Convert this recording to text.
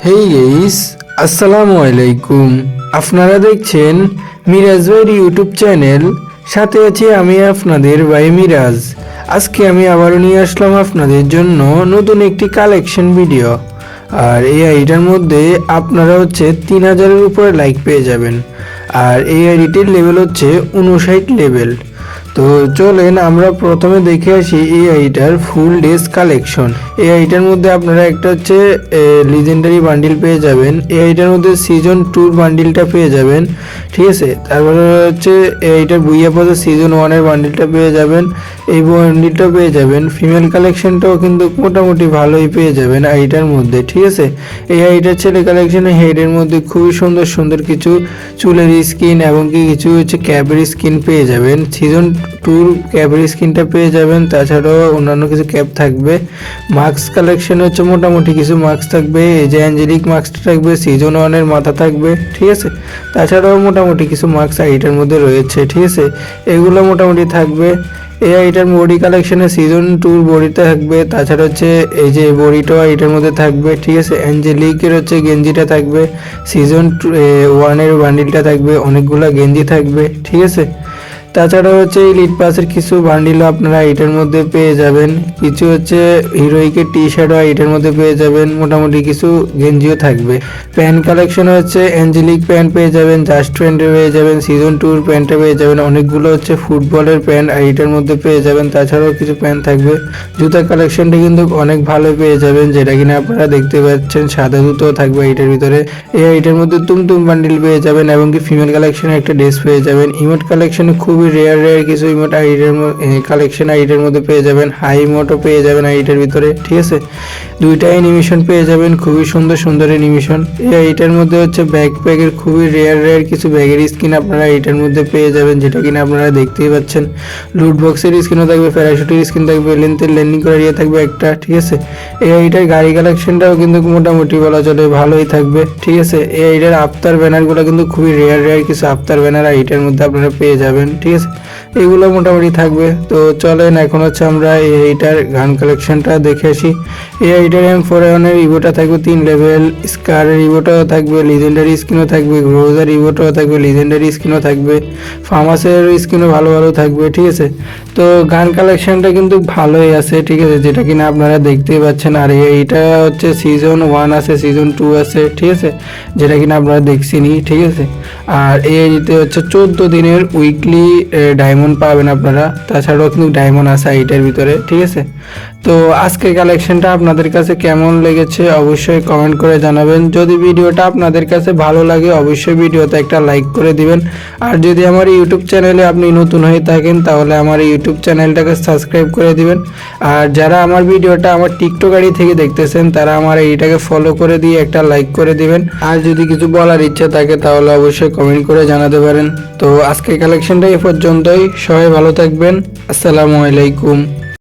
হেই guys আসসালামু আলাইকুম আপনারা দেখছেন মিরাজ ভাইয়ের ইউটিউব চ্যানেল সাথে আছি আমি আপনাদের ভাই মিরাজ আজকে আমি আবারও নিয়ে আসলাম আপনাদের জন্য নতুন একটি কালেকশন ভিডিও আর এই আইডিটার মধ্যে আপনারা হচ্ছে তিন হাজারের উপরে লাইক পেয়ে যাবেন আর এই আইডিটির লেভেল হচ্ছে উনষাট লেভেল তো চলেন আমরা প্রথমে দেখে আসি এই আইটার ফুল ডেস কালেকশন এই আইটার মধ্যে আপনারা একটা হচ্ছে লিজেন্ডারি বান্ডিল পেয়ে যাবেন। এই আইটার মধ্যে সিজন টুর বান্ডিলটা পেয়ে যাবেন, ঠিক আছে? তারপরে হচ্ছে এই আইটার বুইয়া পথে সিজন ওয়ানের বান্ডিলটা পেয়ে যাবেন, এই বান্ডিলটা পেয়ে যাবেন। ফিমেল কালেকশনটাও কিন্তু মোটামুটি ভালোই পেয়ে যাবেন আইটার মধ্যে, ঠিক আছে? এই আইটার ছেলে কালেকশনের হেডের মধ্যে খুবই সুন্দর সুন্দর কিছু চুলের স্কিন এবং কি কিছু হচ্ছে ক্যাবের স্কিন পেয়ে যাবেন। সিজন টুর ক্যাবের স্কিনটা পেয়ে যাবেন। তাছাড়াও অন্যান্য কিছু ক্যাপ থাকবে। মাস্ক কালেকশন হচ্ছে মোটামুটি কিছু মাস্ক থাকবে। এই যে অ্যাঞ্জেলিক মাস্কটা থাকবে সিজন ওয়ানের মাথা থাকবে, ঠিক আছে? তাছাড়াও মোটামুটি কিছু মাস্ক আইটার মধ্যে রয়েছে, ঠিক আছে? এগুলো মোটামুটি থাকবে। এই আইটার বডি কালেকশনে সিজন টুর বডিটা থাকবে। তাছাড়া হচ্ছে এই যে বডিটাও এটার মধ্যে থাকবে, ঠিক আছে? অ্যাঞ্জেলিকের হচ্ছে গেঞ্জিটা থাকবে। সিজন ওয়ানের বান্ডিলটা থাকবে। অনেকগুলো গেঞ্জি থাকবে, ঠিক আছে? তাছাড়া হচ্ছে এই লিড পাসের কিছু বান্ডিলও আপনারা এটার মধ্যে পেয়ে যাবেন। কিছু হচ্ছে হিরোইকের টি শার্টও এটার মধ্যে পেয়ে যাবেন। মোটামুটি কিছু গেঞ্জিও থাকবে। প্যান্ট কালেকশন হচ্ছে অ্যাঞ্জেলিক প্যান্ট পেয়ে যাবেন জাস্ট প্যান্টে পেয়ে যাবেন সিজন টুর প্যান্টে পেয়ে যাবেন, অনেকগুলো হচ্ছে ফুটবলের প্যান্ট এটার মধ্যে পেয়ে যাবেন। তাছাড়াও কিছু প্যান্ট থাকবে। জুতা কালেকশনটা কিন্তু অনেক ভালো পেয়ে যাবেন, যেটা কিনা আপনারা দেখতে পাচ্ছেন, সাদা জুতোও থাকবে এটার ভিতরে। এই এটার মধ্যে তুমতুম বান্ডিল পেয়ে যাবেন এবং কি ফিমেল কালেকশনে একটা ড্রেস পেয়ে যাবেন। ইমোট কালেকশনে খুবই রেয়ার রেয়ার কিছু ইমোট আইডের কালেকশন আইডের মধ্যে পেয়ে যাবেন। হাই ইমোটও পেয়ে যাবেন আইডের ভিতরে, ঠিক আছে? দুইটা অ্যানিমেশন পেয়ে যাবেন, খুবই সুন্দর সুন্দর অ্যানিমেশন এই আইটার মধ্যে হচ্ছে ব্যাকপ্যাকের খুবই রেয়ার রেয়ার কিছু ব্যাগের স্কিন আপনারা এইটার মধ্যে পেয়ে যাবেন, যেটা কিনা আপনারা দেখতেই পাচ্ছেন। লুট বক্সের স্কিনও থাকবে প্যারাশুটের স্কিন থাকবে লেন্থের ল্যান্ডিং করার ইয়ে থাকবে একটা, ঠিক আছে? এই আইটার গাড়ি কালেকশনটাও কিন্তু মোটামুটি বলা চলে, ভালোই থাকবে, ঠিক আছে? এই আইটার আফতার ব্যানারগুলো কিন্তু খুবই রেয়ার রেয়ার কিছু আফতার ব্যানার এইটার মধ্যে আপনারা পেয়ে যাবেন, ঠিক আছে? এগুলো মোটামুটি থাকবে। তো চলেন, এখন হচ্ছে আমরা এই এইটার গান কালেকশনটা দেখে আসি। এই এইটার এম ফোর এর ইভোটা থাকবে তিন লেভেল স্কারের ইভোটাও থাকবে লিজেন্ডারি স্কিনও থাকবে গ্রোজার ইভোটাও থাকবে লিজেন্ডারি স্কিনও থাকবে ফার্মাসের স্কিনও ভালো ভালো থাকবে, ঠিক আছে? তো গান কালেকশনটা কিন্তু ভালোই আছে, ঠিক আছে? যেটা কিনা আপনারা দেখতেই পাচ্ছেন। আর এইটা হচ্ছে সিজন ওয়ান আছে সিজন টু আছে, ঠিক আছে? যেটা কিনা আপনারা দেখছেনই, ঠিক আছে? আর এইতে হচ্ছে চোদ্দ দিনের উইকলি ডায়মন্ড পাবেন আপনারা। তাছাড়াও কিন্তু ডায়মন্ড আছে এইটার ভিতরে ঠিক আছে? তো আজকের কালেকশনটা আপনাদের কাছে কেমন লেগেছে অবশ্যই কমেন্ট করে জানাবেন। যদি ভিডিওটা আপনাদের কাছে ভালো লাগে, অবশ্যই ভিডিওতে একটা লাইক করে দিবেন। আর যদি আমার ইউটিউব চ্যানেলে আপনি নতুন হয়ে থাকেন, তাহলে আমার ইউটিউব চ্যানেলটাকে সাবস্ক্রাইব করে দিবেন। আর যারা আমার ভিডিওটা আমার টিকটক আইডি থেকে দেখতেছেন, তারা আমার এইটাকে ফলো করে দিয়ে একটা লাইক করে দিবেন। আর যদি কিছু বলার ইচ্ছা থাকে, তাহলে অবশ্যই কমেন্ট করে জানাতে পারেন। তো আজকের কালেকশনটা এ পর্যন্তই। সবাই ভালো থাকবেন। আসসালামু আলাইকুম।